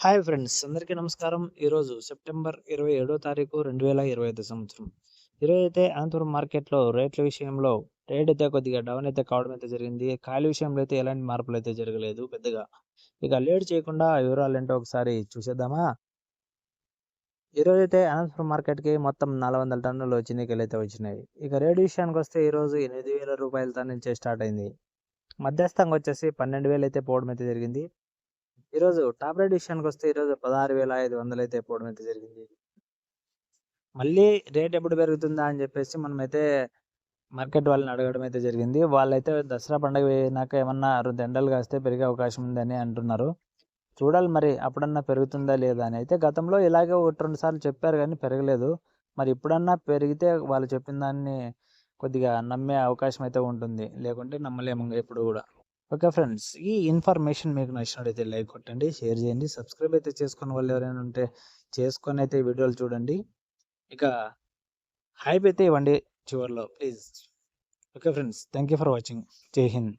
Hi friends అందరికీ నమస్కారం. ఈరోజు సెప్టెంబర్ ఇరవై ఏడో తారీఖు రెండు వేల ఇరవై ఐదు సంవత్సరం. ఈరోజు అయితే అనంతపురం మార్కెట్లో రేట్ల విషయంలో రేట్ అయితే కొద్దిగా డౌన్ అయితే కావడం అయితే జరిగింది. ఖాళీ విషయంలో అయితే ఎలాంటి మార్పులు అయితే జరగలేదు పెద్దగా. ఇక లేట్ చేయకుండా వివరాలు ఏంటో ఒకసారి చూసేద్దామా? ఈరోజు అయితే అనంతపురం మార్కెట్కి మొత్తం నాలుగు వందల టన్నులు చిన్నికలు అయితే వచ్చినాయి. ఇక రేట్ విషయానికి వస్తే ఈరోజు ఎనిమిది వేల రూపాయలతో నుంచే స్టార్ట్ అయింది. మధ్యస్థంగా వచ్చేసి పన్నెండు వేలు అయితే పోవడం అయితే జరిగింది. ఈరోజు టాప్ రేట్ విషయానికి వస్తే ఈరోజు పదహారు వేల ఐదు వందలు అయితే పోవడం అయితే జరిగింది. మళ్ళీ రేట్ ఎప్పుడు పెరుగుతుందా అని చెప్పేసి మనమైతే మార్కెట్ వాళ్ళని అడగడం అయితే జరిగింది. వాళ్ళైతే దసరా పండుగ పోయినాక ఏమన్నా రెండు ఎండలు కాస్తే పెరిగే అవకాశం ఉందని అంటున్నారు. చూడాలి మరి అప్పుడన్నా పెరుగుతుందా లేదా అని. అయితే గతంలో ఇలాగే ఒకటి రెండు సార్లు చెప్పారు కానీ పెరగలేదు. మరి ఇప్పుడన్నా పెరిగితే వాళ్ళు చెప్పిన దాన్ని కొద్దిగా నమ్మే అవకాశం అయితే ఉంటుంది. లేకుంటే నమ్మలేము ఇప్పుడు ఎప్పుడు కూడా. ఓకే ఫ్రెండ్స్ ఈ ఇన్ఫర్మేషన్ మీకు నచ్చినట్లయితే లైక్ కొట్టండి షేర్ చేయండి. సబ్స్క్రైబ్ అయితే చేసుకున్న వాళ్ళు ఎవరైనా ఉంటే చేసుకొని అయితే వీడియోలు చూడండి. ఇక హైప్ అయితే ఇవ్వండి చివరిలో please. Okay friends thank you for watching. జై హింద్.